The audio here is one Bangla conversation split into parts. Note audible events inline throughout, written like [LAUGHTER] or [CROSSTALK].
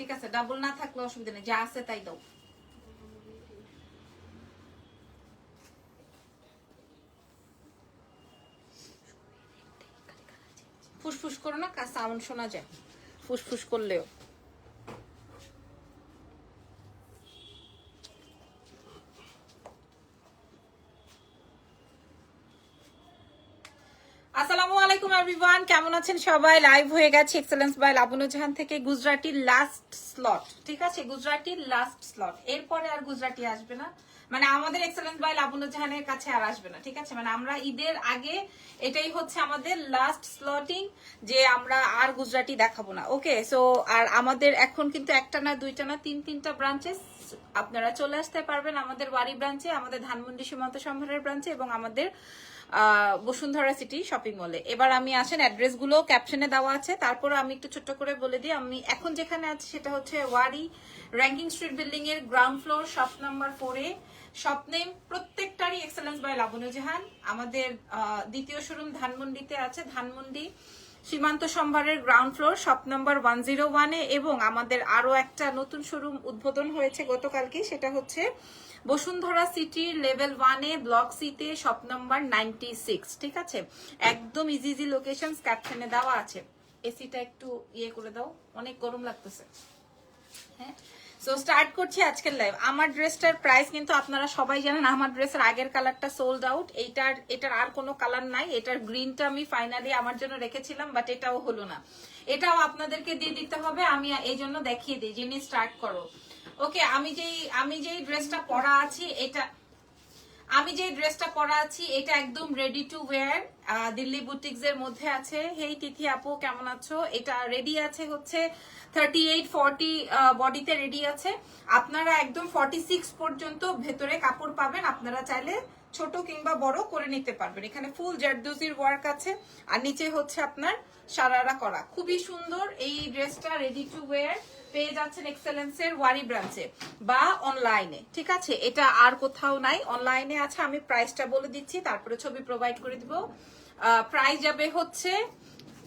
ঠিক আছে ডাবল না থাকলে অসুবিধা নেই, যা আছে তাই দাও। ফুসফুস করো না সাউন্ড শোনা যায়। ফুসফুস করলেও আসসালামু আলাইকুম এভরিওয়ান, কেমন আছেন সবাই? লাইভ হয়ে গেছে এক্সেলেন্স বাই লাবনু জাহান থেকে গুজরাটির লাস্ট স্লট ঠিক আছে? গুজরাটির লাস্ট স্লট এরপরে আর গুজরাটি আসবে না। মানে আমাদের এক্সেলেন্স বাই লাবনু জাহানের কাছে আর আসবে না। ঠিক আছে? মানে আমরা ঈদের আগে এটাই হচ্ছে আমাদের লাস্ট স্লটিং যে আমরা আর গুজরাটি দেখাবো না। ওকে সো আর আমাদের এখন কিন্তু একটা না, দুইটা না, তিন, তিনটা ব্রাঞ্চেস আপনারা চলে আসতে পারবেন আমাদের বাড়ি ব্রাঞ্চে, আমাদের ধানমন্ডি সীমান্ত সম্ভারের ব্রাঞ্চে এবং আমাদের বসুন্ধরা সিটি শপিং মলে। এবার আমি আসেন অ্যাড্রেসগুলো ক্যাপশনে দেওয়া আছে। তারপর আমি একটু ছোট্ট করে বলে দিই, আমি এখন যেখানে আছি সেটা হচ্ছে ওয়ারি র্যাঙ্কিং স্ট্রিট বিল্ডিং এর গ্রাউন্ড ফ্লোর শপ নাম্বার ফোরে শপ নেম প্রত্যেকটারই এক্সেলেন্স বাই লাবনু জাহান। আমাদের দ্বিতীয় শোরুম ধানমন্ডিতে আছে। ধানমন্ডি সীমান্ত সম্ভারের ground floor shop number one zero ওয়ানে এবং আমাদের আরও একটা নতুন শোরুম উদ্বোধন হয়েছে গতকালকে, সেটা হচ্ছে বসুন্ধরা সিটির লেভেল ওয়ানে ব্লক সিতে শপ নাম্বার নাইনটি সিক্স ঠিক আছে? একদম ইজি ইজি লোকেশন ক্যাপশনে দেওয়া আছে। এসিটা একটু ইয়ে করে দাও, অনেক গরম লাগতেছে। হ্যাঁ? সো স্টার্ট করছি আজকের লাইভ আমার ড্রেসটার প্রাইস কিন্তু আপনারা সবাই জানেন, আমার ড্রেসের আগের কালারটা সোল্ড আউট এইটার, এটার আর কোনো কালার নাই। এটার গ্রিনটা আমি ফাইনালি আমার জন্য রেখেছিলাম বাট এটাও হলো না। এটাও আপনাদেরকে দিয়ে দিতে হবে, আমি এই জন্য দেখিয়ে দিই, যিনি স্টার্ট করো। ওকে আমি যেই আমি যেই ড্রেসটা পরা আছি, এটা আমি যে ড্রেসটা পরা আছি, এটা একদম ready to wear Delhi boutiques এর মধ্যে আছে। হেই তিথি আপু, কেমন আছো? এটা রেডি আছে হচ্ছে থার্টি এইট ফর্টি বডিতে রেডি আছে। আপনারা একদম ফর্টি সিক্স পর্যন্ত ভেতরে কাপড় পাবেন। আপনারা চাইলে ছোট কিংবা বড় করে নিতে পারবেন। এখানে ফুল জারদোজির ওয়ার্ক আছে। আর নিচে হচ্ছে আপনার সারারা করা। খুবই সুন্দর এই ড্রেসটা রেডি টু ওয়্যার পেয়ে যাচ্ছেন এক্সেলেন্সের ওয়ারি ব্রাঞ্চে বা অনলাইনে। ঠিক আছে? এটা আর কোথাও নাই। অনলাইনে আছে, আমি প্রাইসটা বলে দিচ্ছি, তারপরে ছবি প্রোভাইড করে দিব। প্রাইস যাবে হচ্ছে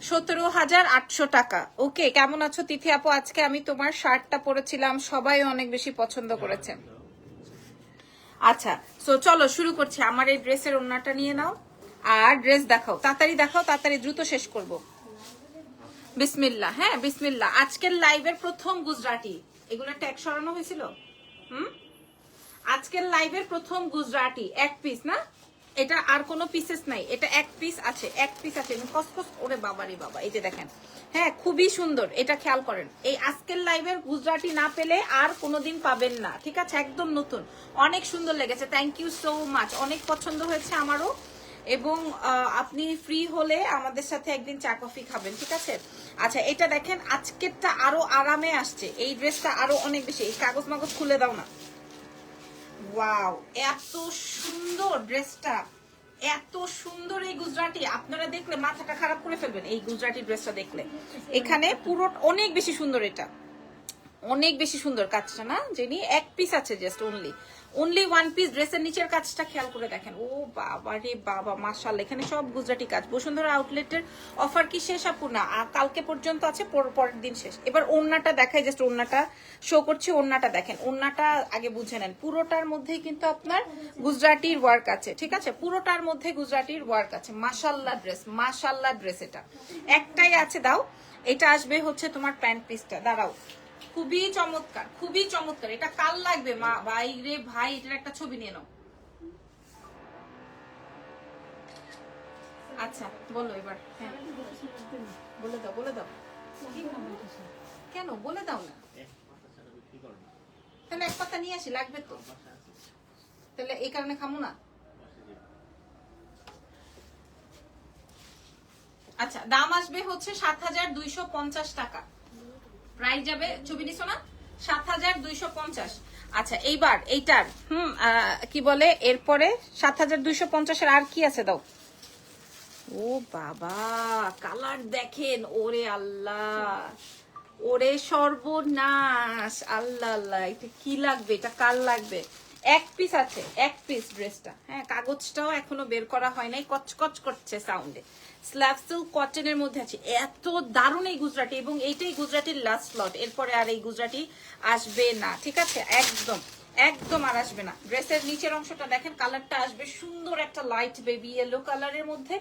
সতেরো হাজার আটশো টাকা। ওকে, কেমন আছো তিথি আপু? আজকে আমি তোমার শার্টটা পরেছিলাম, সবাই অনেক বেশি পছন্দ করেছে। আচ্ছা সো চলো শুরু করছি। আমার এই ড্রেসের ওড়নাটা নিয়ে নাও, আর ড্রেস দেখাও। তাড়াতাড়ি দেখাও, তাড়াতাড়ি দ্রুত শেষ করব। বিসমিল্লা হ্যাঁ বিসমিল্লা আজকের লাইভের প্রথম গুজরাটি। এগুলো ট্যাগ সরানো হয়েছিল? হুম? আজকের লাইভের প্রথম গুজরাটি, এক পিস না? এটা আর কোনো পিসেস নাই। এটা এক পিস আছে, এক পিস আছে। কসকস, ওরে বাবা রে বাবা, এই যে দেখেন। হ্যাঁ খুবই সুন্দর, এটা খেয়াল করেন। এই আজকের লাইভের গুজরাটি না পেলে আর কোনোদিন পাবেন না। ঠিক আছে, একদম নতুন। অনেক সুন্দর লেগেছে। থ্যাংক ইউ সো মাচ অনেক পছন্দ হয়েছে আমারও। এবং আপনি ফ্রি হলে আমাদের সাথে একদিন চা কফি খাবেন, ঠিক আছে? আচ্ছা এটা দেখেন, আজকেরটা আরও আরামে আসছে। এই ড্রেসটা আরও অনেক বেশি। এই কাগজ মাগজ খুলে দাও না। এত সুন্দর ড্রেসটা। এত সুন্দর এই গুজরাটি। আপনারা দেখলে মাথাটা খারাপ করে ফেলবেন, এই গুজরাটি ড্রেসটা দেখলে। এখানে পুরো অনেক বেশি সুন্দর এটা। অনেক বেশি সুন্দর কাজটা না? যিনি এক পিস আছে just only only one piece ড্রেসের নিচের কাজটা খেয়াল করে দেখেন। ও বাবা রে বাবা মাশাল এখানে সব গুজরাটি কাজ। বসুন্ধরা আউটলেটের অফার কি শেষ, আপু? না কালকে পর্যন্ত আছে, পর- পরের দিন শেষ। এবার ওন্নাটা দেখাই জাস্ট ওন্নাটা শো করছে ওন্নাটা দেখেন। ওন্নাটা আগে বুঝে নেন। পুরোটার মধ্যেই কিন্তু আপনার গুজরাটির ওয়ার্ক আছে, ঠিক আছে? পুরোটার মধ্যে গুজরাটির ওয়ার্ক আছে। মাশাল্লাহ ড্রেস মাশাল্লাহ ড্রেস এটা। একটাই আছে, দাও। এটা আসবে হচ্ছে তোমার প্যান্ট পিসটা দাঁড়াও। খুবই চমৎকার খুবই চমৎকার। এটা কাল লাগবে, মা? ভাই রে ভাই, এটার একটা ছবি নিয়ে নাও। আচ্ছা বলো এবার হ্যাঁ। বলে দাও বলে দাও। কেন? বলে দাও না। তাহলে এক পাতা নিয়ে আসি, লাগবে তো। তাহলে এই কারণে খামো না। আচ্ছা দাম আসবে হচ্ছে সাত হাজার দুইশো পঞ্চাশ টাকা। প্রাইস যাবে, ছবি নিছো না? সাত হাজার দুইশো পঞ্চাশ। আচ্ছা এইবার এইটার, হুম কি বলে, এরপরে সাত হাজার দুইশো পঞ্চাশের আর কি আছে দাও? ও বাবা, কালার দেখেন, ওরে আল্লাহ, ওরে সর্বনাশ, আল্লাহ আল্লাহ, এটা কি লাগবে, এটা কার লাগবে? এক পিস আছে, এক পিস ড্রেসটা হ্যাঁ কাগজটাও এখনও বের করা হয় নাই, কচকচ করছে সাউন্ডে স্ল্যাব সিল্ক কটনের মধ্যে আছে। এত দারুণ এই গুজরাটি, এবং এইটাই গুজরাটির লাস্ট লট এরপরে আর এই গুজরাটি আসবে না, ঠিক আছে? একদম একদম আর আসবে না। ড্রেসের নিচের অংশটা দেখেন কালারটা আসবে সুন্দর একটা লাইট বেবি ইয়েলো কালারের মধ্যে।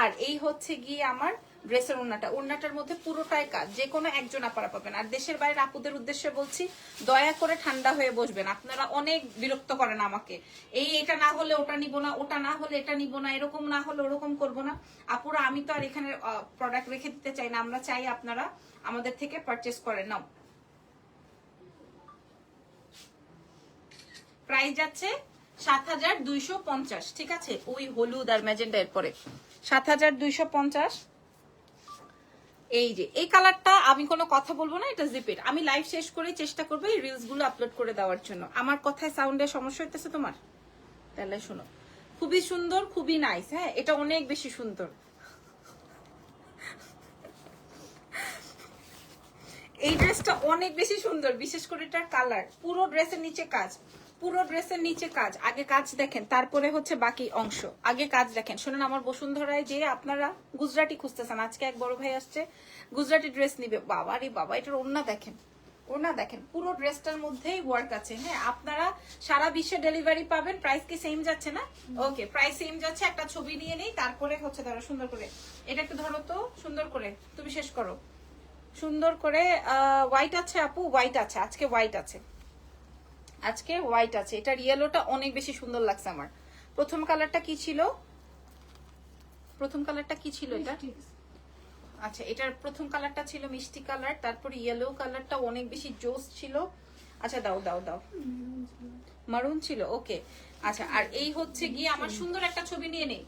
আর এই হচ্ছে গিয়ে আমার ড্রেসের ওড়নাটা, ওড়নাটার মধ্যে পুরোটাই কাজ। যে কোনো একজন আপারা পাবেন। আর দেশের বাইরের আপুদের উদ্দেশ্যে বলছি, দয়া করে ঠান্ডা হয়ে বসবেন। আপনারা অনেক বিরক্ত করেন আমাকে। এই এটা না হলে ওটা নিব না, ওটা না হলে এটা নিব না, এরকম না হলে ওরকম করব না। আপুরা, আমি তো আর এখানে প্রোডাক্ট রেখে দিতে চাই না। আমরা চাই আপনারা আমাদের থেকে পারচেস করেন। নাও। প্রাইস যাচ্ছে সাত হাজার দুইশো পঞ্চাশ। ঠিক আছে? ওই হলুদ আর ম্যাজেন্ডা এরপরে। সাত হাজার দুইশো পঞ্চাশ। এই যে, এই কালারটা আমি কোনো কথা বলব না, এটা জিপের আমি লাইভ শেষ করে চেষ্টা করব এই রিলসগুলো আপলোড করে দেওয়ার জন্য। আমার কথায় সাউন্ডের সমস্যা হইতেছে তোমার? তাহলে শোনো। খুবই সুন্দর, খুবই নাইস হ্যাঁ? এটা অনেক বেশি সুন্দর। এই ড্রেসটা অনেক বেশি সুন্দর, বিশেষ করে এটার কালার পুরো ড্রেসের নিচে কাজ। পুরো ড্রেসের নিচে কাজ আগে কাজ দেখেন তারপরে হচ্ছে বাকি অংশ। আগে কাজ দেখেন। শুনুন আমার বসুন্ধরায় যে আপনারা গুজরাটি খুঁজতেছেন আজকে এক বড় ভাই আসছে গুজরাটি ড্রেস নিবে। বাবা রে বাবা এটার ওড়না দেখেন ওড়না দেখেন। পুরো ড্রেসটার মধ্যেই ওয়ার্ক আছে হ্যাঁ? আপনারা সারা বিশ্বে ডেলিভারি পাবেন প্রাইস কি সেম যাচ্ছে না? ওকে প্রাইস সেম যাচ্ছে একটা ছবি নিয়ে নেই তারপরে হচ্ছে ধরো সুন্দর করে এটা একটু ধরো তো সুন্দর করে তুমি শেষ করো। সুন্দর করে হোয়াইট আছে আপু হোয়াইট আছে আজকে হোয়াইট আছে। আজকে হোয়াইট আছে। এটা ইয়েলোটা অনেক বেশি সুন্দর লাগছে আমার। প্রথম কালারটা কি ছিল? প্রথম কালারটা কি ছিল এটা? আচ্ছা এটার প্রথম কালারটা ছিল মিষ্টি কালার তারপর ইয়েলো কালারটা অনেক বেশি জোস ছিল। আচ্ছা দাও দাও দাও। মারুন ছিল ওকে আচ্ছা আর এই হচ্ছে গিয়ে আমার সুন্দর একটা ছবি নিয়ে নেই।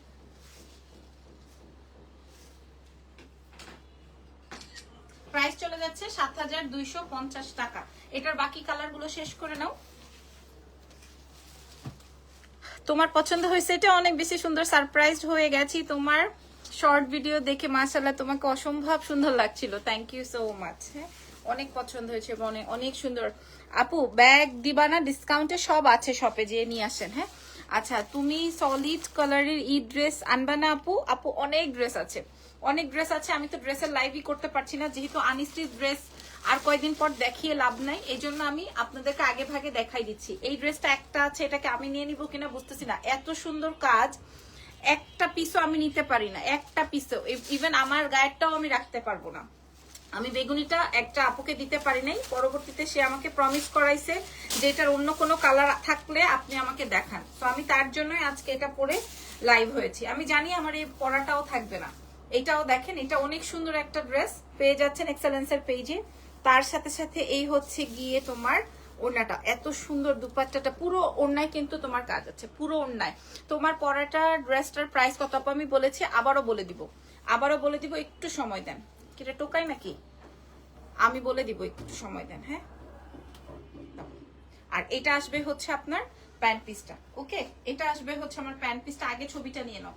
প্রাইস চলে যাচ্ছে সাত হাজার দুইশো পঞ্চাশ টাকা। এটার বাকি কালারগুলো শেষ করে নাও। তোমার পছন্দ হয়েছে, এটা অনেক বেশি সুন্দর সারপ্রাইজ হয়ে গেছি। তোমার শর্ট ভিডিও দেখে মাশাল্লাহ তোমাকে অসম্ভব সুন্দর লাগছিল। থ্যাংক ইউ সো মাচ হ্যাঁ? অনেক পছন্দ হয়েছে এবং অনেক সুন্দর। আপু ব্যাগ দিবা না ডিসকাউন্টে সব আছে শপে যেয়ে নিয়ে আসেন হ্যাঁ? আচ্ছা তুমি সলিড কালারের ই ড্রেস আনবা না আপু? আপু, অনেক ড্রেস আছে। অনেক ড্রেস আছে, আমি তো ড্রেসের লাইভই করতে পারছি না, যেহেতু আনিস্ট্রি ড্রেস আর কয়েকদিন পর দেখিয়ে লাভ নাই, এই জন্য আমি আপনাদেরকে আগে ভাগে দেখাই দিচ্ছি। এই ড্রেসটা একটা আছে, এটাকে আমি নিয়ে নিব কিনা বুঝতেছি না। এত সুন্দর কাজ, একটা পিসও আমি নিতে পারি না, একটা পিসও ইভেন আমার গায়েরটাও আমি রাখতে পারব না। আমি বেগুনিটা একটা আপুকে দিতে পারি নাই, পরবর্তীতে সে আমাকে প্রমিস করাইছে যে এটার অন্য কোনো কালার থাকলে আপনি আমাকে দেখান। তো আমি তার জন্যই আজকে এটা পরে লাইভ হয়েছি। আমি জানি আমার এই পড়াটাও থাকবে না। এটাও দেখেন, এটা অনেক সুন্দর একটা ড্রেস। পেয়ে যাচ্ছেন এক্সেলেন্সের পেজে তার সাথে সাথে এই হচ্ছে গিয়ে তোমার ওড়নাটা। এত সুন্দর দুপাট্টাটা, পুরো ওড়নায় কিন্তু তোমার কাজ আছে, পুরো ওড়নায়। তোমার পরাটা ড্রেসটার প্রাইস কত আমি বলেছি, আবারও বলে দিব। আবারও বলে দিব, একটু সময় দেন। কিটা টোকাই নাকি? আমি বলে দিব, একটু সময় দেন হ্যাঁ? আর এটা আসবে হচ্ছে আপনার প্যান্ট পিসটা ওকে এটা আসবে হচ্ছে আমার প্যান্ট পিসটা আগে ছবিটা নিয়ে নাও।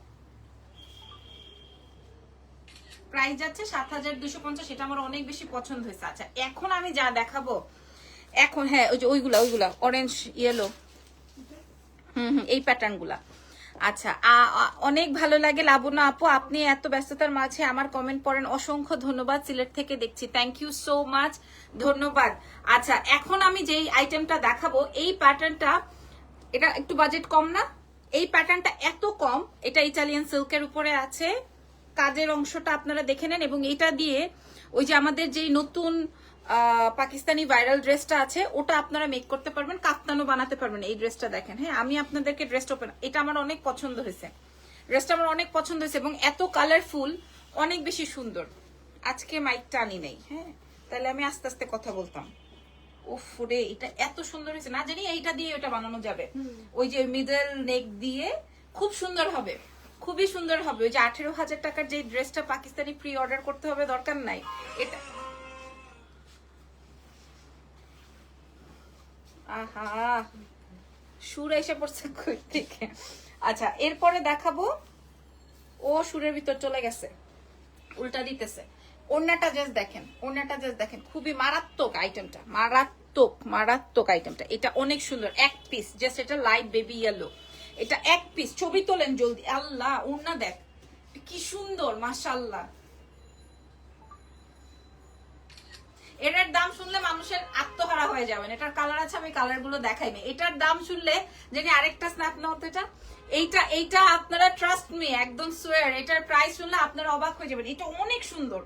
প্রাইস যাচ্ছে সাত হাজার দুশো পঞ্চাশ এটা আমার অনেক বেশি পছন্দ হয়েছে। আচ্ছা এখন আমি যা দেখাবো, এখন হ্যাঁ ওই যে ওইগুলা ওইগুলা অরেঞ্জ ইয়েলো হুম হুম, এই প্যাটার্নগুলা। আচ্ছা অনেক ভালো লাগে। লাবণ্য আপু, আপনি এত ব্যস্ততার মাঝে আমার কমেন্ট পড়েন। অসংখ্য ধন্যবাদ, সিলেট থেকে দেখছি। থ্যাংক ইউ সো মাচ ধন্যবাদ। আচ্ছা এখন আমি যেই আইটেমটা দেখাবো, এই প্যাটার্নটা এটা একটু বাজেট কম না? এই প্যাটার্নটা এত কম, এটা ইটালিয়ান সিল্কের উপরে আছে। কাজের অংশটা আপনারা দেখে নেন এবং এটা দিয়ে ওই যে আমাদের যেই নতুন পাকিস্তানি ভাইরাল ড্রেসটা আছে ওটা আপনারা মেক করতে পারবেন কাপ্তানও বানাতে পারবেন এই ড্রেসটা দেখেন। হ্যাঁ আমি আপনাদেরকে ড্রেসটা ওপেন এটা আমার অনেক পছন্দ হয়েছে। ড্রেসটা আমার অনেক পছন্দ হয়েছে এবং এত কালারফুল অনেক বেশি সুন্দর। আজকে মাইকটা আনি নেই হ্যাঁ তাহলে আমি আস্তে আস্তে কথা বলতাম। উফ রে এটা এত সুন্দর হয়েছে। না জানি এইটা দিয়ে ওটা বানানো যাবে। ওই যে মিডল নেক দিয়ে খুব সুন্দর হবে। খুবই সুন্দর হবে। ওই যে আঠেরো হাজার টাকার যে ড্রেসটা পাকিস্তানি প্রি অর্ডার করতে হবে, দরকার নাই। এটা আহা! সুর এসে পড়ছে থেকে? আচ্ছা এরপরে দেখাবো। ও সুরের ভিতর চলে গেছে। উল্টা দিতেছে। ওড়নাটা জাস্ট দেখেন, ওড়নাটা জাস্ট দেখেন। খুবই মারাত্মক আইটেমটা মারাত্মক মারাত্মক আইটেমটা এটা অনেক সুন্দর। এক পিস জাস্ট এটা লাইট বেবি ইয়েলো এটা এক পিস ছবি তোলেন জলদি। আল্লাহ ওনা দেখ। কি সুন্দর মাশাল্লাহ এটার দাম শুনলে মানুষের আত্মহারা হয়ে যাবেন। এটার কালার আছে, আমি কালারগুলো দেখাইনি এটার দাম শুনলে জানি আরেকটা স্ন্যাপ নাও এটা এইটা এইটা আপনারা ট্রাস্ট মি একদম সোয়ার এটার প্রাইস শুনলে আপনারা অবাক হয়ে যাবেন। এটা অনেক সুন্দর।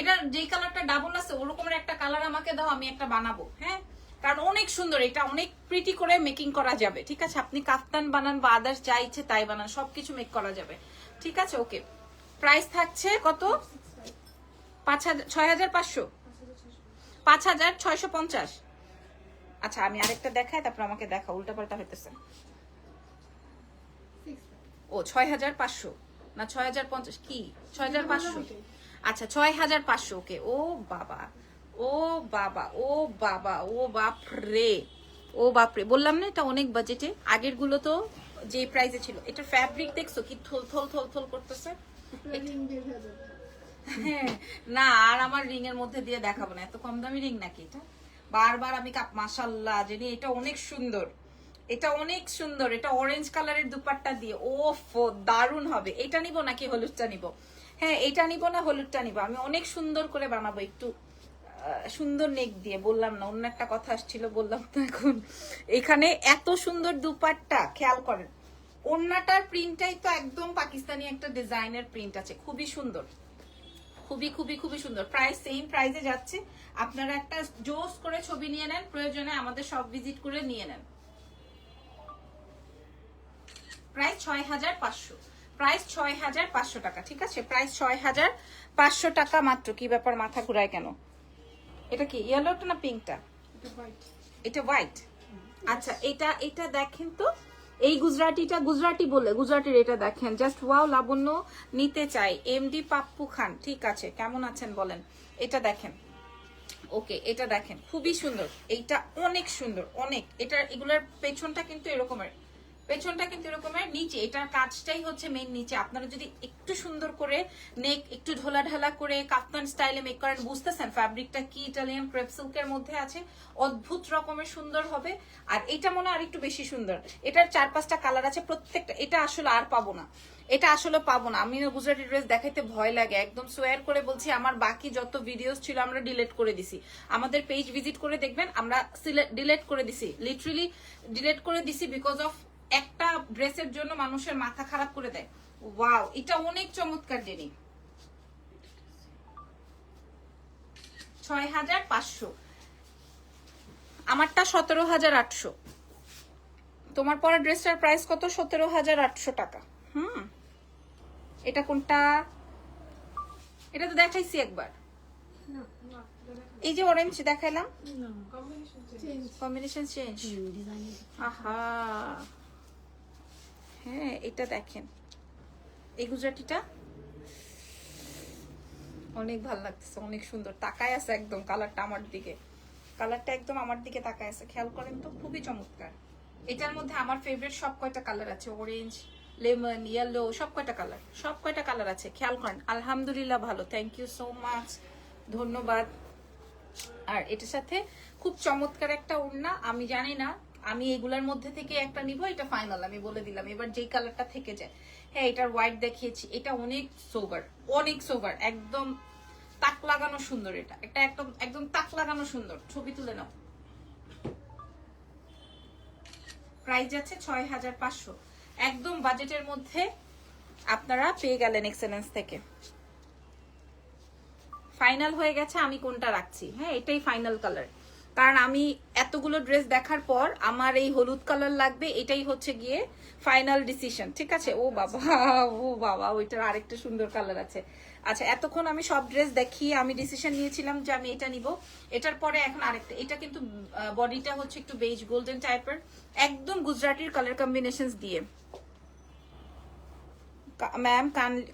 এটার যেই কালারটা ডাবল আছে, ওরকমের একটা কালার আমাকে দাও, আমি একটা বানাবো হ্যাঁ? কারণ অনেক সুন্দর, এটা অনেক প্রিটি করে মেকিং করা যাবে, ঠিক আছে? আপনি কাফতান বানান বা আদার্স যা ইচ্ছে তাই বানান, সবকিছু মেক করা যাবে, ঠিক আছে? ওকে প্রাইস থাকছে কত? পাঁচ হাজার ছয় হাজার পাঁচশো? পাঁচ হাজার ছয়শো পঞ্চাশ। আচ্ছা আমি আরেকটা দেখাই, তারপর আমাকে দেখা, উল্টা পাল্টা হইতেছে। ও, ছয় হাজার পাঁচশো? না, ছয় হাজার পঞ্চাশ, কি? ছয় হাজার পাঁচশো। আচ্ছা ছয় হাজার পাঁচশো ওকে ও, বাবা। ও বাবা ও বাবা ও বাপ রে ও বাপরে বললাম না এটা অনেক বাজেটে আগেরগুলো তো যে প্রাইসে ছিল। এটা ফ্যাব্রিক দেখছ কি থল থল থল থল করতেছে? হ্যাঁ, না আর আমার রিং এর মধ্যে দিয়ে দেখাবো না। এত কম দামি রিং নাকি এটা? বারবার আমি কাপ মাসাল্লাহ জানি এটা অনেক সুন্দর। এটা অনেক সুন্দর। এটা অরেঞ্জ কালারের দুপাট্টা দিয়ে। ও দারুণ হবে। এটা নিব নাকি হলুদটা নিব? হ্যাঁ এটা নিব না হলুদটা নিব? আমি অনেক সুন্দর করে বানাবো একটু। সুন্দর নেক দিয়ে, বললাম না, অন্য একটা কথা আসছিল, বললাম তো এখন। এখানে এত সুন্দর দুপাট্টা, খেয়াল করেন ওন্নাটার প্রিন্টটাই তো একদম পাকিস্তানি একটা ডিজাইনের প্রিন্ট আছে, খুবই সুন্দর। খুবই খুবই খুবই সুন্দর। প্রাইস সেম প্রাইসে যাচ্ছে। আপনারা একটা জোস করে ছবি নিয়ে নেন, প্রয়োজনে আমাদের সব ভিজিট করে নিয়ে নেন। প্রাইস ছয় হাজার পাঁচশো। প্রাইস ছয় হাজার পাঁচশো টাকা, ঠিক আছে? প্রাইস ছয় হাজার পাঁচশো টাকা মাত্র। কি ব্যাপার, মাথা ঘুরায় কেন? এটা কি ইয়েলোটা না পিঙ্কটা এটা হোয়াইট আচ্ছা এটা এটা দেখেন তো এই গুজরাটিটা গুজরাটি বলে গুজরাটির এটা দেখেন। জাস্ট ওয়াও লাবণ্য নিতে চাই। এমডি পাপ্পু খান ঠিক আছে কেমন আছেন বলেন। এটা দেখেন। ওকে এটা দেখেন খুবই সুন্দর। এইটা অনেক সুন্দর অনেক। এটা এগুলোর পেছনটা কিন্তু এরকমের। পেছনটা কিন্তু এরকমের নিচে, এটার কাজটাই হচ্ছে মেন নিচে। আপনারা যদি একটু সুন্দর করে নেক একটু ঢোলা ঢালা করে কাপ্তান স্টাইলে মেক করেন, বুঝতেছেন ফ্যাব্রিকটা কি ইটালিয়ান ক্রেপ সিল্কের মধ্যে আছে? অদ্ভুত রকমের সুন্দর হবে। আর এটা মনে আর একটু বেশি সুন্দর। এটার চার পাঁচটা কালার আছে, প্রত্যেকটা, এটা আসলে আর পাবো না। এটা আসলে পাবো না। আমি গুজরাটি ড্রেস দেখাইতে ভয় লাগে। একদম সোয়ার করে বলছি, আমার বাকি যত ভিডিওস ছিল আমরা ডিলেট করে দিছি। আমাদের পেজ ভিজিট করে দেখবেন, আমরা ডিলেট করে দিছি। লিটারেলি ডিলেট করে দিছি বিকজ অফ একটা ড্রেসের জন্য মানুষের মাথা খারাপ করে দেয়। ওয়াও এটা অনেক চমৎকার জেনি। ছয় হাজার পাঁচশো। আমারটা সতেরো হাজার আটশো। তোমার পরা ড্রেসটার প্রাইস কত? সতেরো হাজার আটশো টাকা। হুম। এটা কোনটা? এটা তো দেখাইছি একবার। এই যে অরেঞ্জ দেখাইলাম। কম্বিনেশন চেঞ্জ আহা। হ্যাঁ এটা দেখেন। এই গুজরাটিটা অনেক ভালো লাগতেছে, অনেক সুন্দর। তাকায় আছে একদম কালারটা আমার দিকে। কালারটা একদম আমার দিকে তাকায় আছে। খেয়াল করেন তো, খুবই চমৎকার। এটার মধ্যে আমার ফেভারিট সব কয়টা কালার আছে? অরেঞ্জ লেমন ইয়েলো সব কয়টা কালার সব কয়টা কালার আছে? খেয়াল করেন। আলহামদুলিল্লাহ ভালো। থ্যাংক ইউ সো মাচ ধন্যবাদ। আর এটার সাথে খুব চমৎকার একটা ওড়না, আমি জানি না আমি এগুলার মধ্যে থেকে একটা নিব, এটা ফাইনাল আমি বলে দিলাম। এবার যেই কালারটা থেকে যায়। হ্যাঁ এটার হোয়াইট দেখিয়েছি, এটা অনেক সোভার অনেক সোভার একদম তাক লাগানো সুন্দর এটা। এটা একদম একদম তাক লাগানো সুন্দর, ছবি তুলে নাও। প্রাইস যাচ্ছে ছয় হাজার পাঁচশো। একদম বাজেটের মধ্যে আপনারা পেয়ে গেলেন এক্সেলেন্স থেকে। ফাইনাল হয়ে গেছে, আমি কোনটা রাখছি? হ্যাঁ এটাই ফাইনাল কালার কারণ আমি এতগুলো ড্রেস দেখার পর আমার এই হলুদ কালার লাগবে, এটাই হচ্ছে গিয়ে ফাইনাল ডিসিশন ঠিক আছে? ও বাবা ও বাবা, ওইটার আরেকটা সুন্দর কালার আছে। আচ্ছা এতক্ষণ আমি সব ড্রেস দেখিয়ে আমি ডিসিশন নিয়েছিলাম যে আমি এটা নিব। এটার পরে এখন আরেকটা, এটা কিন্তু বডিটা হচ্ছে একটু বেজ গোল্ডেন টাইপের একদম গুজরাটির কালার কম্বিনেশন দিয়ে। ম্যাম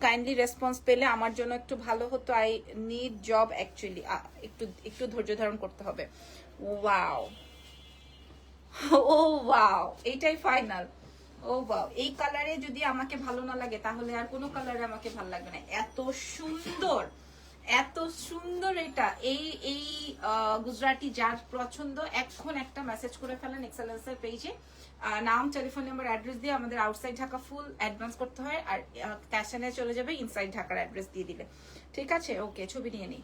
কাইন্ডলি রেসপন্স পেলে আমার জন্য একটু ভালো হতো। আই নিড জব অ্যাকচুয়ালি একটু একটু ধৈর্য ধারণ করতে হবে। ওয়াও ও ওয়াও এইটাই ফাইনাল ও ওয়াও এই কালারে যদি আমাকে ভালো না লাগে, তাহলে আর কোনো কালারে আমাকে ভালো লাগবে না। এত সুন্দর এত সুন্দর এটা। এই এই গুজরাটি যার পছন্দ, এখন একটা মেসেজ করে ফেলেন এক্সেলেন্সের পেজে নাম টেলিফোন নাম্বার অ্যাড্রেস দিয়ে আমাদের আউটসাইড ঢাকা ফুল অ্যাডভান্স করতে হয়, আর ক্যাশনে চলে যাবে ইনসাইড ঢাকার অ্যাড্রেস দিয়ে দিলে ঠিক আছে? ওকে ছবি নিয়ে নিই।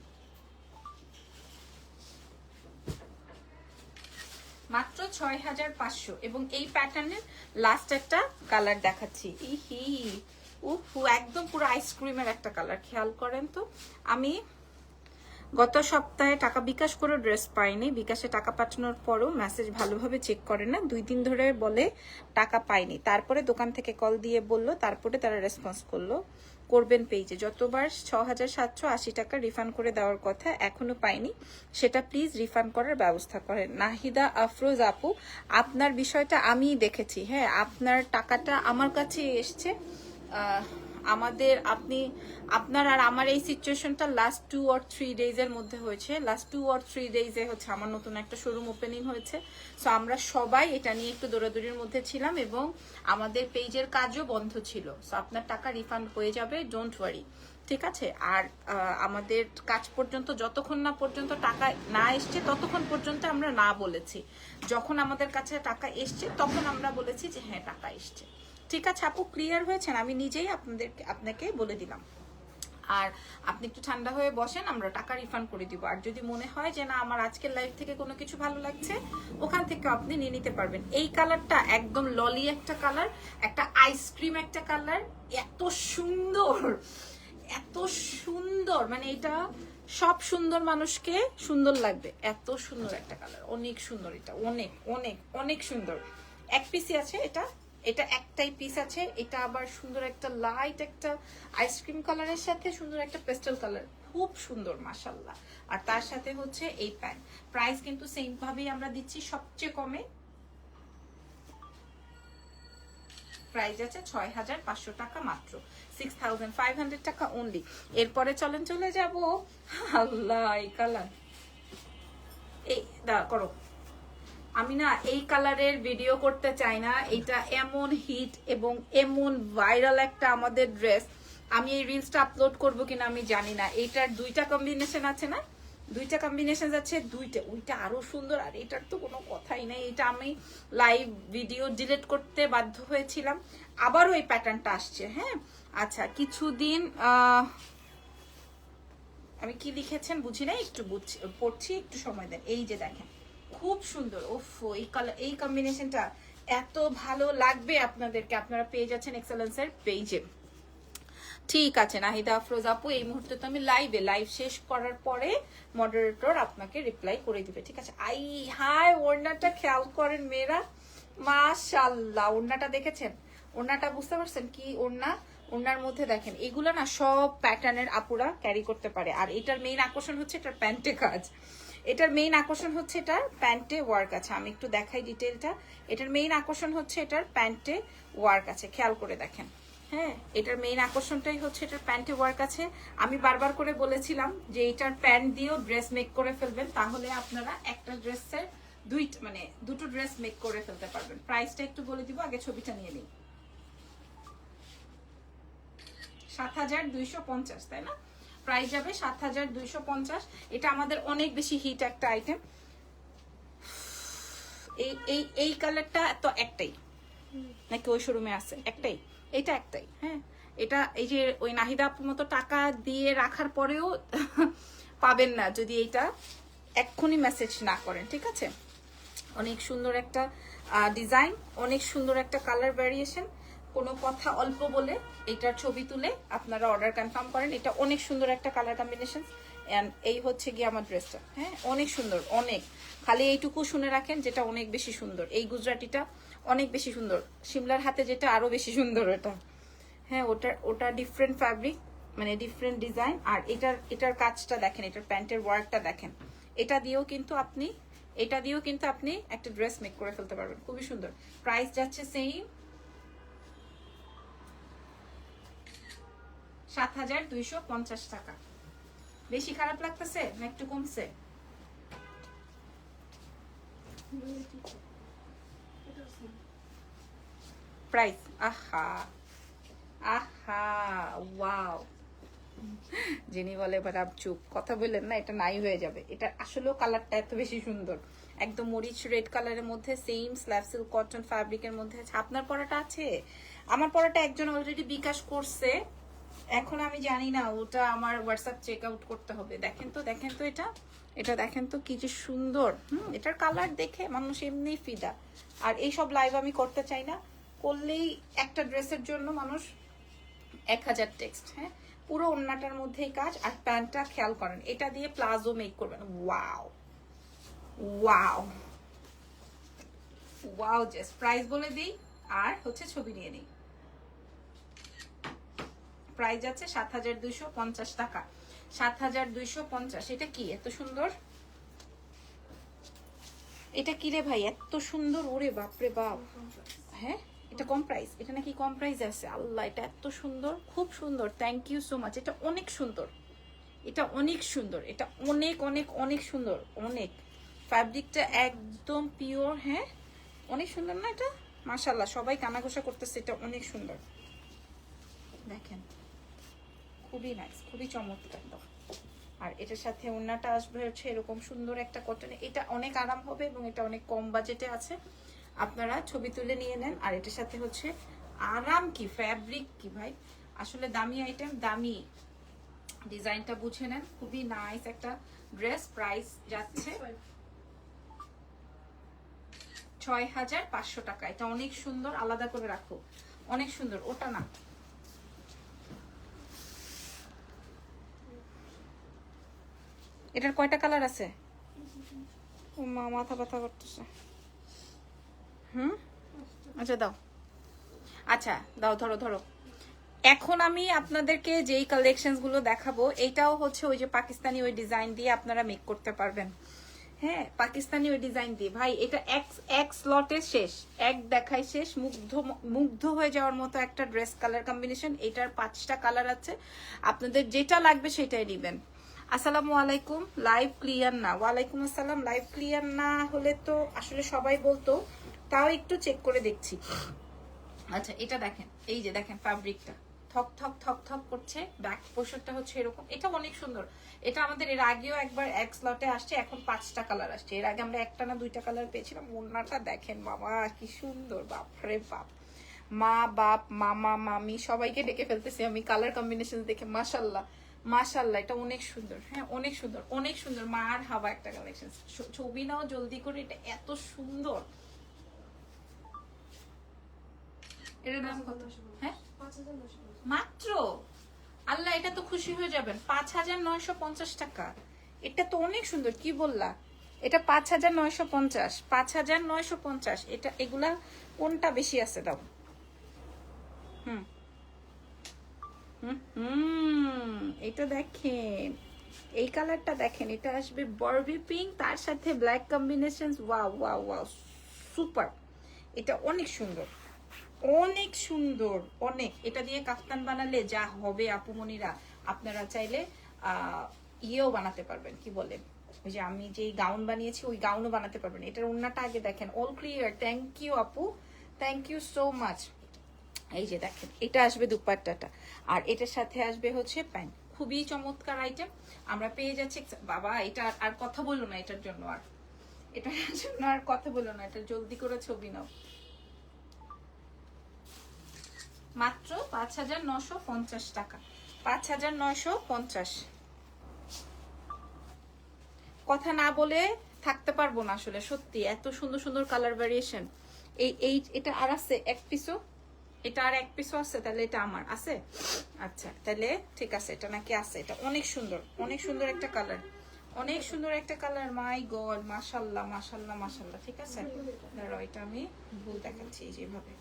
মাত্র ছয় হাজার পাঁচশো। এবং এই প্যাটার্নের লাস্ট একটা কালার দেখাচ্ছি। ইহি, উহু, একদম পুরো আইসক্রিমের একটা কালার খেয়াল করেন তো। আমি গত সপ্তাহে টাকা বিকাশ করে ড্রেস পাইনি। বিকাশে টাকা পাঠানোর পরও মেসেজ ভালোভাবে চেক করে না। দুই দিন ধরে বলে টাকা পাইনি। তারপরে দোকান থেকে কল দিয়ে বলল, তারপরে তারা রেসপন্স করল। করবেন পেজে যতবার ছ হাজার সাতশো আশি টাকা রিফান্ড করে দেওয়ার কথা এখনও পাইনি, সেটা প্লিজ রিফান্ড করার ব্যবস্থা করেন। নাহিদা, আফরোজ আপু, আপনার বিষয়টা আমি দেখেছি। হ্যাঁ আপনার টাকাটা আমার কাছে এসছে। আমাদের আপনি, আপনার আর আমার এই সিচুয়েশনটা last two or three days এর মধ্যে হয়েছে। লাস্ট টু অর থ্রি ডেজে হচ্ছে আমার নতুন একটা শোরুম ওপেনিং হয়েছে। সো আমরা সবাই এটা নিয়ে একটু দৌড়াদৌড়ির মধ্যে ছিলাম এবং আমাদের পেজের কাজও বন্ধ ছিল। সো আপনার টাকা রিফান্ড হয়ে যাবে ডোন্ট ওয়ারি ঠিক আছে? আর আমাদের কাজ পর্যন্ত, যতক্ষণ না পর্যন্ত টাকা না এসছে, ততক্ষণ পর্যন্ত আমরা না বলেছি। যখন আমাদের কাছে টাকা এসছে, তখন আমরা বলেছি যে হ্যাঁ টাকা এসছে। ঠিক আছে, আপু ক্লিয়ার হয়েছেন? আমি নিজেই আপনাদের আপনাকে বলে দিলাম। আর আপনি একটু ঠান্ডা হয়ে বসেন, আমরা টাকা রিফান্ড করে দিব। আর যদি মনে হয় যে না, আমার আজকের লাইফ থেকে কোনো কিছু ভালো লাগছে, ওখান থেকে আপনি নিয়ে নিতে পারবেন। এই কালারটা একদম ললি একটা কালার একটা আইসক্রিম একটা কালার এত সুন্দর এত সুন্দর। মানে এটা সব সুন্দর মানুষকে সুন্দর লাগবে। এত সুন্দর একটা কালার অনেক সুন্দর এটা, অনেক অনেক অনেক সুন্দর। এক পিসি আছে, এটা এটা একটাই পিস আছে, এটা আবার সুন্দর একটা লাইট একটা আইসক্রিম কালারের সাথে সুন্দর একটা পেস্টেল কালার খুব সুন্দর মাসাল্লাহ আর তার সাথে হচ্ছে এই প্যান্ট প্রাইস কিন্তু সেম ভাবেই আমরা দিচ্ছি, সবচেয়ে কমে প্রাইস আছে ছয় হাজার পাঁচশো টাকা মাত্র সিক্স থাউজেন্ড ফাইভ হান্ড্রেড টাকা অনলি এরপরে চলেন, চলে যাব। আল্লাহ, এই কালার এই দা করো। আমি না এই কালারের ভিডিও করতে চাই না। এটা এমন হিট এবং এমন ভাইরাল একটা আমাদের ড্রেস আমি এই রিলসটা আপলোড করব কিনা আমি জানি না। এইটার দুইটা কম্বিনেশন আছে না? দুইটা কম্বিনেশন আছে, দুইটা। ওইটা আরও সুন্দর, আর এটার তো কোনো কথাই নেই। এটা আমি লাইভ ভিডিও ডিলিট করতে বাধ্য হয়েছিলাম। আবারও এই প্যাটার্নটা আসছে হ্যাঁ? আচ্ছা কিছুদিন আমি কি লিখেছেন বুঝি না? একটু বুঝছি, পড়ছি, একটু সময় দেন। এই যে দেখেন। খুব সুন্দর। ওফ এই কালার এই কম্বিনেশনটা এত ভালো লাগবে আপনাদেরকে। আপনারা পেয়ে যাচ্ছেন এক্সেলেন্সের পেজে ঠিক আছে, নাহিদা আফরোজ আপু, এই মুহূর্তে তো আমি লাইভে লাইভ শেষ করার পরে মডারেটর আপনাকে রিপ্লাই করে দিবে, ঠিক আছে? আই হাই ওড়নাটা খেয়াল করেন মেয়েরা। মাশাল্লাহ ওড়নাটা দেখেছেন? ওড়নাটা বুঝতে পারছেন কি ওড়না? ওড়নার মধ্যে দেখেন, এগুলো না সব প্যাটার্নের আপুরা ক্যারি করতে পারে। আর এটার মেইন আকর্ষণ হচ্ছে এটার প্যান্টে কাজ। এটার মেইন আকর্ষণ হচ্ছে এটার প্যান্টে ওয়ার্ক আছে। আমি একটু দেখাই ডিটেলটা এটার মেইন আকর্ষণ হচ্ছে এটার প্যান্টে ওয়ার্ক আছে। খেয়াল করে দেখেন। হ্যাঁ এটার মেইন আকর্ষণটাই হচ্ছে এটার প্যান্টে ওয়ার্ক আছে। আমি বারবার করে বলেছিলাম যে এটার প্যান্ট দিয়েও ড্রেস মেক করে ফেলবেন, তাহলে আপনারা একটা ড্রেসের দুই মানে দুটো ড্রেস মেক করে ফেলতে পারবেন। প্রাইসটা একটু বলে দিব, আগে ছবিটা নিয়ে নিই। সাত হাজার দুইশো পঞ্চাশ, তাই না? প্রাইস যাবে সাত হাজার দুইশো পঞ্চাশ। এটা আমাদের অনেক বেশি হিট একটা আইটেম এই এই এই কালারটা তো একটাই। নাকি ওই শোরুমে আছে? একটাই। এটা একটাই হ্যাঁ। এটা এই যে ওই নাহিদা মতো টাকা দিয়ে রাখার পরেও পাবেন না যদি এইটা এক্ষুনি মেসেজ না করেন, ঠিক আছে? অনেক সুন্দর একটা ডিজাইন অনেক সুন্দর একটা কালার ভ্যারিয়েশন কোনো কথা অল্প বলে এটার ছবি তুলে আপনারা অর্ডার কনফার্ম করেন। এটা অনেক সুন্দর একটা কালার কম্বিনেশন অ্যান্ড এই হচ্ছে গিয়ে আমার ড্রেসটা হ্যাঁ অনেক সুন্দর, অনেক। খালি এইটুকু শুনে রাখেন যেটা অনেক বেশি সুন্দর। এই গুজরাটিটা অনেক বেশি সুন্দর। সিমলার হাতে যেটা আরও বেশি সুন্দর এটা হ্যাঁ ওটা ওটা ডিফারেন্ট ফ্যাব্রিক মানে ডিফারেন্ট ডিজাইন আর এটার এটার কাজটা দেখেন, এটার প্যান্টের ওয়ার্কটা দেখেন। এটা দিয়েও কিন্তু আপনি, এটা দিয়েও কিন্তু আপনি একটা ড্রেস মেক করে ফেলতে পারবেন। খুবই সুন্দর। প্রাইস যাচ্ছে সেম সাত হাজার দুইশো পঞ্চাশ টাকা। বেশি খারাপ লাগতেছে না একটু কমছে? প্রাইস আহা আহা ওয়াও যিনি বলে এবার চুপ, কথা বললেন না, এটা নাই হয়ে যাবে। এটা আসলেও কালারটা এত বেশি সুন্দর। একদম মরিচ রেড কালারের মধ্যে সেম স্ল্যাব সিল্ক কটন ফ্যাব্রিকের মধ্যে আপনার পরাটা আছে? আমার পরাটা একজন অলরেডি বিকাশ করছে। এখন আমি জানি না, ওটা আমার হোয়াটসঅ্যাপ চেক আউট করতে হবে। দেখেন তো দেখেন তো এটা। এটা দেখেন তো কি যে সুন্দর। হুম, এটার কালার দেখে মানুষ এমনি ফিদা। আর এই সব লাইভ আমি করতে চাই না। করলেই একটা ড্রেসের জন্য মানুষ এক হাজার টেক্সট হ্যাঁ? পুরো ওন্নাটার মধ্যেই কাজ। আর প্যান্টটা খেয়াল করেন, এটা দিয়ে প্লাজো মেক করবেন। Wow wow wow just price বলে দিই। আর হচ্ছে ছবি নিয়ে নিই। প্রাইস আছে সাত হাজার দুইশো পঞ্চাশ টাকা। সাত হাজার দুইশো পঞ্চাশ, এটা কি? এত সুন্দর? এটা কি রে ভাই? এত সুন্দর, ওরে বাপরে বাপ। হ্যাঁ? এটা কম প্রাইস এটা নাকি কম প্রাইস আছে? আল্লাহ, এটা এত সুন্দর, খুব সুন্দর। থ্যাংক ইউ সো মাচ এটা অনেক সুন্দর। এটা অনেক সুন্দর। এটা অনেক অনেক অনেক সুন্দর। অনেক। ফ্যাব্রিকটা একদম পিওর হ্যাঁ? অনেক সুন্দর না এটা? মাশাল্লাহ সবাই কানাঘোষা করতেছে, এটা অনেক সুন্দর। দেখেন। খুবই নাইস খুবই চমৎকার আর এটার সাথে ওড়নাটা আসবে হচ্ছে এরকম সুন্দর একটা কটনে এটা অনেক আরাম হবে এবং এটা অনেক কম বাজেটে আছে। আপনারা ছবি তুলে নিয়ে নেন। আর এটার সাথে হচ্ছে আরাম কি ফ্যাব্রিক কি ভাই? আসলে দামি আইটেম দামি ডিজাইনটা বুঝে নেন। খুবই নাইস একটা ড্রেস প্রাইস যাচ্ছে ছয় হাজার পাঁচশো টাকা। এটা অনেক সুন্দর, আলাদা করে রাখো। অনেক সুন্দর, ওটা না। এটার কয়টা কালার আছে? ও মা, মাথা ব্যথা করতেছে। হুম? আচ্ছা দাও। আচ্ছা দাও, ধরো ধরো। এখন আমি আপনাদেরকে যেই কালেকশনগুলো দেখাবো, এটাও হচ্ছে ওই যে পাকিস্তানি ওই ডিজাইন দিয়ে আপনারা মেক করতে পারবেন। হ্যাঁ পাকিস্তানি ওই ডিজাইন দিয়ে। ভাই, এটা এক এক স্লটে শেষ। এক দেখাই শেষ। মুগ্ধ মুগ্ধ হয়ে যাওয়ার মতো একটা ড্রেস কালার কম্বিনেশন এটার পাঁচটা কালার আছে। আপনাদের যেটা লাগবে সেটাই নেবেন। আসসালামু আলাইকুম লাইভ ক্লিয়ার না। ওয়ালাইকুম আসসালাম লাইভ ক্লিয়ার না হলে তো আসলে সবাই বলতো, তাও একটু চেক করে দেখছি। আচ্ছা এটা দেখেন, এই যে দেখেন ফ্যাব্রিকটা থক থক থক থক করছে ব্যাক পোশাকটা হচ্ছে এরকম। এটা অনেক সুন্দর। এটা আমাদের এর আগেও একবার এক স্লটে আসছে, এখন পাঁচটা কালার আসছে। এর আগে আমরা একটা না দুইটা কালার পেয়েছিলাম, ওনাটা দেখেন বাবা, কি সুন্দর বাপ রে বাপ। মা, বাপ, মামা, মামি, সবাইকে ডেকে ফেলতেছি আমি কালার কম্বিনেশন দেখে মাশাল্লাহ মাশাল্লাহ এটা অনেক সুন্দর। হ্যাঁ অনেক সুন্দর অনেক সুন্দর। মার হাওয়া একটা কালেকশন ছবি নাও জলদি করে, এটা এত সুন্দর। এটার দাম কত? হ্যাঁ? মাত্র? আল্লাহ, এটা তো খুশি হয়ে যাবেন। পাঁচ হাজার নয়শো পঞ্চাশ টাকা। এটা তো অনেক সুন্দর, কি বললা? এটা পাঁচ হাজার নয়শো পঞ্চাশ, পাঁচ হাজার নয়শো পঞ্চাশ। এটা, এগুলা কোনটা বেশি আছে দাও? হুম। হুম এটা দেখেন। এই কালারটা দেখেন, এটা আসবে বরবি পিঙ্ক তার সাথে black combination wow wow wow super এটা অনেক সুন্দর অনেক সুন্দর, অনেক। এটা দিয়ে কাফতান বানালে যা হবে আপুমনিরা আপনারা চাইলে ইয়েও বানাতে পারবেন, কি বলে? ওই যে আমি যে গাউন বানিয়েছি, ওই গাউনও বানাতে পারবেন। এটার ওন্নাটা আগে দেখেন অল ক্লিয়ার থ্যাংক ইউ আপু। থ্যাংক ইউ সো মাচ এই যে দেখেন, এটা আসবে দুপাট্টাটা। আর এটার সাথে আসবে হচ্ছে প্যান্ট খুবই চমৎকার আইটেম আমরা পেয়ে যাচ্ছি বাবা, এটা আর- কথা বলো না এটার জন্য আর। এটার [LAUGHS] জন্য আর কথা বলো না, এটা জলদি করে ছবি নাও। মাত্র পাঁচ হাজার নশো পঞ্চাশ টাকা। পাঁচ হাজার নয়শো পঞ্চাশ। কথা না বলে থাকতে পারব না আসলে, সত্যি, এত সুন্দর সুন্দর কালার ভ্যারিয়েশন এই এই এটা আর আছে এক পিসও এটা আর এক পিসও আছে, তাহলে এটা আমার, আছে? আচ্ছা তাহলে ঠিক আছে, এটা নাকি আছে, এটা অনেক সুন্দর অনেক সুন্দর একটা কালার অনেক সুন্দর একটা কালার মাই গড মাশাল্লাহ মাশাল্লাহ মাশাল্লাহ, ঠিক আছে? দাঁড়াও এটা আমি ভুল দেখাচ্ছি যেভাবে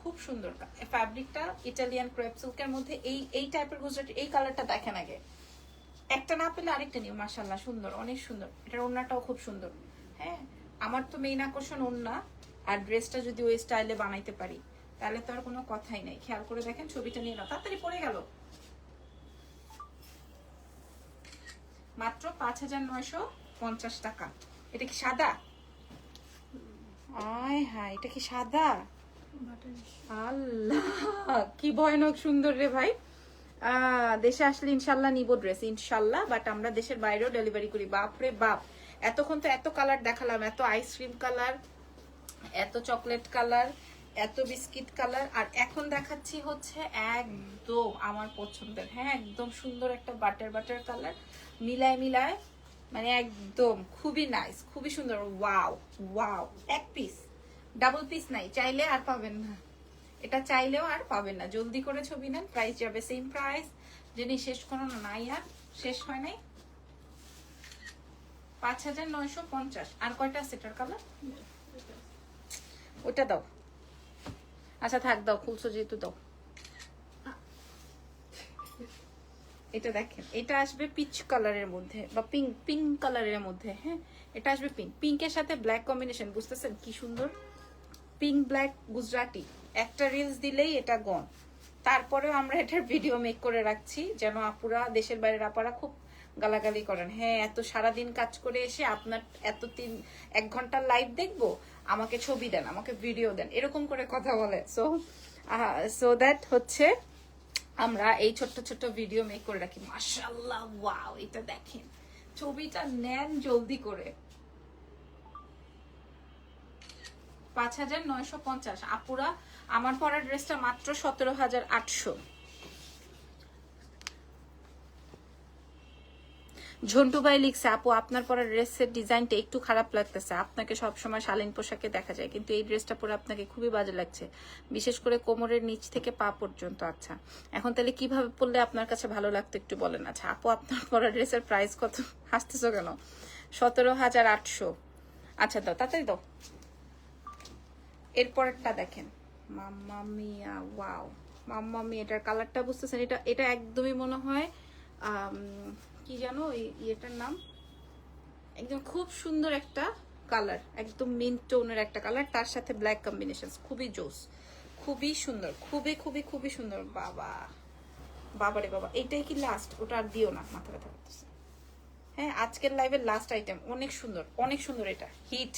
খুব সুন্দর ফ্যাব্রিকটা ইটালিয়ান ক্রেপ সিল্কের মধ্যে এই এই টাইপের গুজরাটি, এই কালারটা দেখেন আগে। একটা না পেলে আরেকটা নিও, মাশাল্লাহ, সুন্দর, অনেক সুন্দর। এটার ওড়নাটাও খুব সুন্দর। হ্যাঁ আমার তো মেইন আকর্ষণ ওড়না, আর ড্রেসটা যদি ওই স্টাইলে বানাইতে পারি। তাহলে তো আর কোনো কথাই নাই। খেয়াল করে দেখেন, ছবিটা নিয়ে নাও। তাড়াতাড়ি পড়ে গেল। মাত্র পাঁচ হাজার নয়শো পঞ্চাশ টাকা। এটা কি সাদা? আয় হ্যাঁ এটা কি সাদা? আল্লাহ, কি ভয়ানক সুন্দর রে ভাই। দেশে আসলে ইনশাল্লাহ নিব ড্রেস ইনশাল্লাহ বাট আমরা দেশের বাইরেও ডেলিভারি করি। বাপরে বাপ। এতক্ষণ তো এত কালার দেখালাম, এত আইসক্রিম কালার এত চকলেট কালার এত বিস্কিট কালার। আর এখন দেখাচ্ছি হচ্ছে একদম আমার পছন্দের হ্যাঁ একদম সুন্দর একটা বাটার বাটার কালার, মিলায় মিলায় মানে একদম খুবই নাইস খুবই সুন্দর ওয়াও ওয়াও এক পিস ডাবল পিস নাই, চাইলে আর পাবেন না। এটা চাইলেও আর পাবেন না, জলদি করে ছবি নেন প্রাইস যাবে সেম প্রাইস জিনিস শেষ কোনো নাই আর, শেষ হয় নাই। পাঁচ হাজার নয়শো পঞ্চাশ, আর কয়টা সেটার কালার ওটা দাও। আচ্ছা থাক, দাও, খুলছো যেহেতু, দাও। এটা দেখেন, এটা আসবে পিচ কালারের মধ্যে, বা পিঙ্ক পিঙ্ক কালারের মধ্যে হ্যাঁ? এটা আসবে পিঙ্ক পিঙ্কের সাথে ব্ল্যাক কম্বিনেশন বুঝতেছেন? কি সুন্দর? Pink black Gujarati. একটা রিলস দিলেই এটা গন তারপরেও আমরা এটার ভিডিও মেক করে রাখছি, যেন আপুরা, দেশের বাইরের আপারা খুব গালাগালি করেন। হ্যাঁ এত সারাদিন কাজ করে এসে আপনার এত তিন, এক ঘণ্টার লাইভ দেখব আমাকে ছবি দেন, আমাকে ভিডিও দেন, এরকম করে কথা বলে। সো সো দ্যাট হচ্ছে আমরা এই ছোট্ট ছোট্ট ভিডিও মেক করে রাখি। মাশাল্লাহ ওয়াও এটা দেখেন। ছবিটা নেন জলদি করে। পাঁচ হাজার নয়শো পঞ্চাশ। আপুরা, আমার পরা ড্রেসটা মাত্র সতেরো হাজার আটশো। ঝন্টু ভাই লিখছে, আপু, আপনার পরা ড্রেসের ডিজাইনটা একটু খারাপ লাগতেছে। আপনাকে সবসময় শালীন পোশাকে দেখা যায়, কিন্তু এই ড্রেসটা পরে আপনাকে খুবই বাজে লাগছে। বিশেষ করে কোমরের নিচ থেকে পা পর্যন্ত। আচ্ছা এখন তাহলে কীভাবে পরলে আপনার কাছে ভালো লাগতো একটু বলেন? আচ্ছা আপু, আপনার পরা ড্রেসের প্রাইস কত? হাসতেছো কেন? সতেরো হাজার আটশো। আচ্ছা দাও, তাড়াতাড়ি দাও। এরপরেরটা দেখেন। মাম্মা মিয়া ওয়াও মাম্মা মিয়া, এটার কালারটা বুঝতেছেন? এটা এটা একদমই মনে হয় কি জানো এই ইয়েটার নাম? একদম খুব সুন্দর একটা কালার, একদম মিন্ট টোনের একটা কালার, তার সাথে ব্ল্যাক কম্বিনেশন খুবই জোস, খুবই সুন্দর, খুবই খুবই খুবই সুন্দর। বাবা বাবারে বাবা, এটাই কি লাস্ট ওটা আর দিও না, মাথা ব্যথা করতেছে। হ্যাঁ আজকের লাইভের লাস্ট আইটেম অনেক সুন্দর অনেক সুন্দর এটা হিট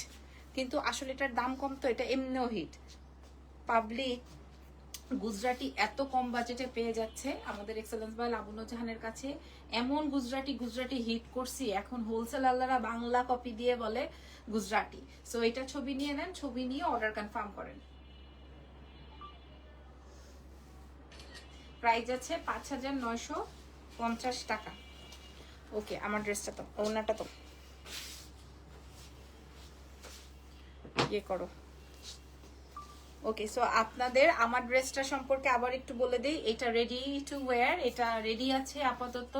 কিন্তু আসলে এটার দাম কম তো, এটা এমনিও হিট পাবলিক গুজরাটি এত কম বাজেটে পেয়ে যাচ্ছে আমাদের এক্সেলেন্স বাই লাবুনো জাহানের কাছে। এমন গুজরাটি গুজরাটি হিট করছি, এখন হোলসেল আল্লাহরা বাংলা কপি দিয়ে বলে গুজরাটি। সো এটা ছবি নিয়ে নেন, ছবি নিয়ে অর্ডার কনফার্ম করেন। প্রাইস আছে পাঁচ হাজার নয়শো পঞ্চাশ টাকা। ওকে আমার ড্রেসটা তো ওনাটা তো। ইয়ে করো। ওকে সো আপনাদের আমার ড্রেসটা সম্পর্কে আবার একটু বলে দিই। এটা রেডি টু ওয়্যার এটা রেডি আছে আপাতত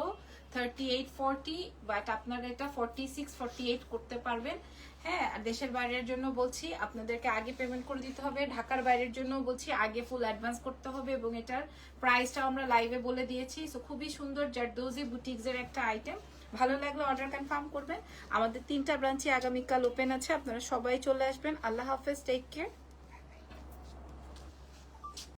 থার্টি এইট ফোরটি বাট আপনারা এটা ফর্টি সিক্স ফর্টি এইট করতে পারবেন। হ্যাঁ আর দেশের বাইরের জন্য বলছি, আপনাদেরকে আগে পেমেন্ট করে দিতে হবে। ঢাকার বাইরের জন্য বলছি, আগে ফুল অ্যাডভান্স করতে হবে এবং এটার প্রাইসটা আমরা লাইভে বলে দিয়েছি। সো খুবই সুন্দর জারদোজি বুটিক্সের একটা আইটেম ভালো লাগলে অর্ডার কনফার্ম করবেন। আমাদের তিনটা ব্রাঞ্চে আগামীকাল ওপেন আছে, আপনারা সবাই চলে আসবেন। আল্লাহ হাফেজ টেক কেয়ার